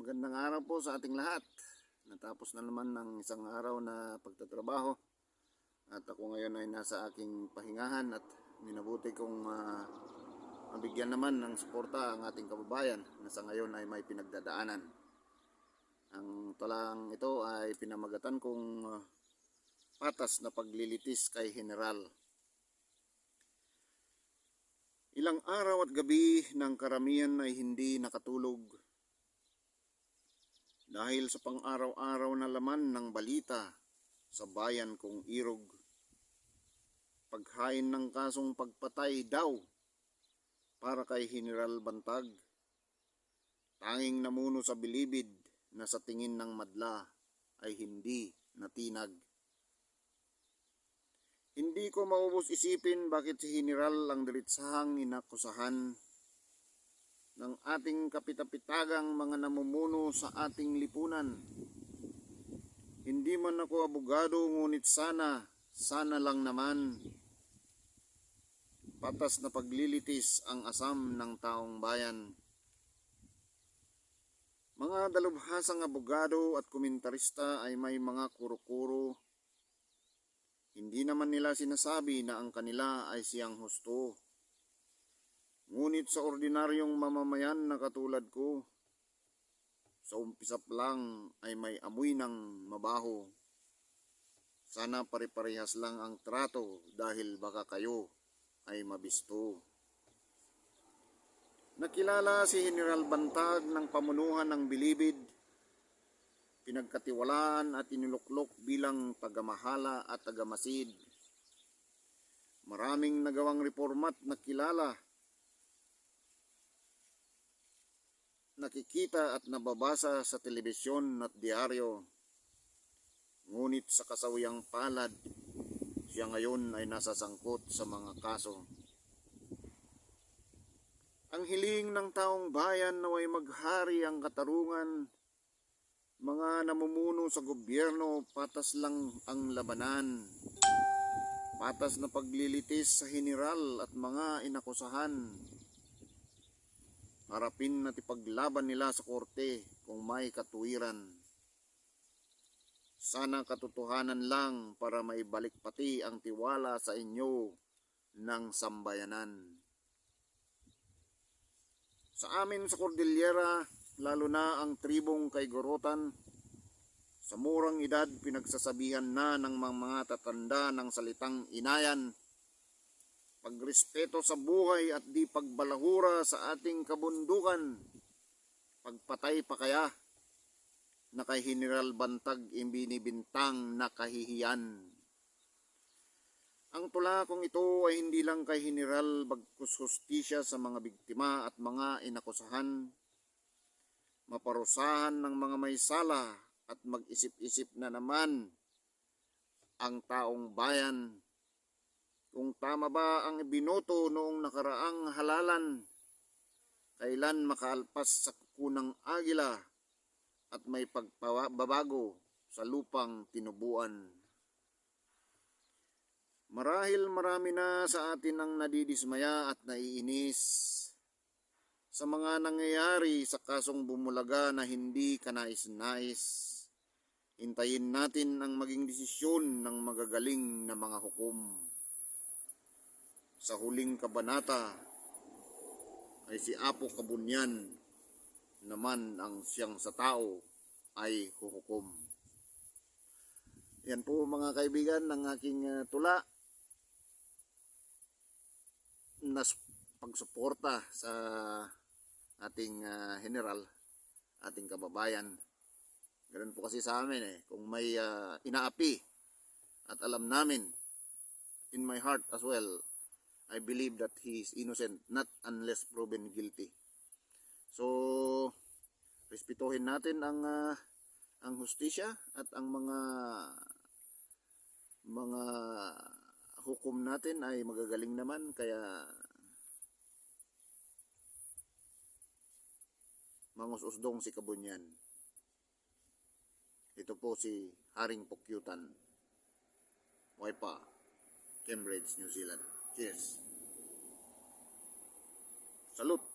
Magandang araw po sa ating lahat. Natapos na naman ng isang araw na pagtatrabaho. At ako ngayon ay nasa aking pahingahan at minabuti kong ah, mabigyan naman ng suporta ang ating kababayan na sa ngayon ay may pinagdadaanan. Ang talang ito ay pinamagatan kong ah, patas na paglilitis kay General. Ilang araw at gabi ng karamihan ay hindi nakatulog dahil sa pang-araw-araw na laman ng balita sa bayan kong Irog. Paghain ng kasong pagpatay daw para kay General Bantag. Tanging namuno sa bilibid na sa tingin ng madla ay hindi natinag. Hindi ko maubos isipin bakit si General ang diritsahang inakusahan ng ating kapitapitagang mga namumuno sa ating lipunan. Hindi man ako abogado ngunit sana, sana lang naman patas na paglilitis ang asam ng taong bayan. Mga dalubhasang abogado at komentarista ay may mga kuro-kuro. Hindi naman nila sinasabi na ang kanila ay siyang husto. Ngunit sa ordinaryong mamamayan na katulad ko, sa umpisa lang ay may amoy ng mabaho. Sana pare-parehas lang ang trato dahil baka kayo ay mabisto. Nakilala si General Bantag ng pamunuhan ng Bilibid, pinagkatiwalaan at iniluklok bilang tagamahala at tagamasid. Maraming nagawang reformat na kilala nakikita at nababasa sa telebisyon at diaryo. Ngunit sa kasawiyang palad, siya ngayon ay nasa sangkot sa mga kaso. Ang hiling ng taong bayan naway maghari ang katarungan, mga namumuno sa gobyerno patas lang ang labanan. Patas na paglilitis sa general at mga inakusahan harapin at ipaglaban nila sa korte kung may katuwiran. Sana katotohanan lang para maibalik pati ang tiwala sa inyo ng sambayanan. Sa amin sa Cordillera, lalo na ang tribong kay Gorotan, sa murang edad pinagsasabihan na ng mga tatanda ng salitang inayan pagrespeto sa buhay at di pagbalahura sa ating kabundukan, pagpatay pa kaya na kay General Bantag imbinibintang na kahihiyan. Ang tula kong ito ay hindi lang kay General bagkus hustisya sa mga biktima at mga inakusahan, maparusahan ng mga may sala at mag-isip-isip na naman ang taong bayan kung tama ba ang binoto noong nakaraang halalan, kailan makaalpas sa kunang agila at may pagbabago sa lupang tinubuan. Marahil marami na sa atin ang nadidismaya at naiinis sa mga nangyayari sa kasong bumulaga na hindi kanais-nais. Hintayin natin ang maging desisyon ng magagaling na mga hukom sa huling kabanata ay si Apo Kabunyan naman ang siyang sa tao ay huhukom. Yan po mga kaibigan ng aking uh, tula na pagsuporta sa ating uh, general, ating kababayan. Ganun po kasi sa amin eh. Kung may uh, inaapi at alam namin in my heart as well I believe that he is innocent, not unless proven guilty. So, respetuhin natin ang uh, ang hustisya at ang mga mga hukom natin ay magagaling naman kaya mangususdong si Kabunyan. Ito po si Haring Pukyutan. Waipa, Cambridge, New Zealand. Cheers. Salute.